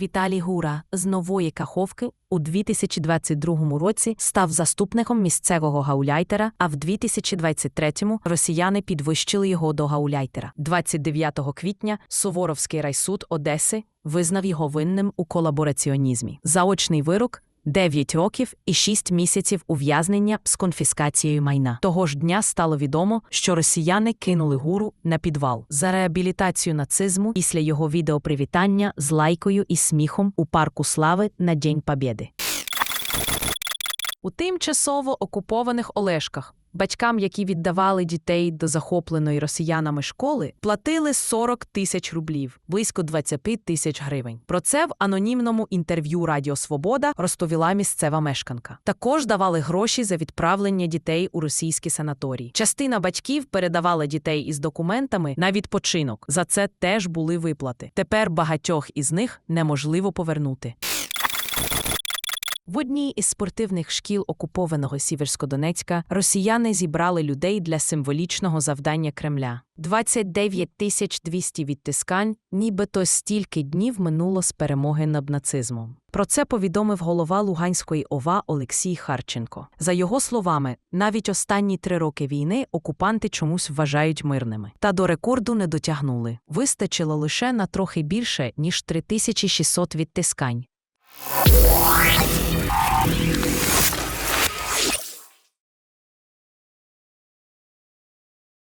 Віталій Гура з нової Каховки у 2022 році став заступником місцевого гауляйтера, а в 2023 росіяни підвищили його до гауляйтера. 29 квітня Суворовський райсуд Одеси визнав його винним у колабораціонізмі. Заочний вирок 9 років і 6 місяців ув'язнення з конфіскацією майна. Того ж дня стало відомо, що росіяни кинули гуру на підвал за реабілітацію нацизму після його відеопривітання з лайкою і сміхом у парку слави на День Побєди. У тимчасово окупованих Олешках батькам, які віддавали дітей до захопленої росіянами школи, платили 40 тисяч рублів, близько 20 тисяч гривень. Про це в анонімному інтерв'ю Радіо Свобода розповіла місцева мешканка. Також давали гроші за відправлення дітей у російські санаторії. Частина батьків передавала дітей із документами на відпочинок. За це теж були виплати. Тепер багатьох із них неможливо повернути. В одній із спортивних шкіл окупованого Сіверськодонецька росіяни зібрали людей для символічного завдання Кремля. 29 тисяч 200 відтискань, нібито стільки днів минуло з перемоги над нацизмом. Про це повідомив голова Луганської ОВА Олексій Харченко. За його словами, навіть останні три роки війни окупанти чомусь вважають мирними. Та до рекорду не дотягнули. Вистачило лише на трохи більше, ніж 3600 відтискань.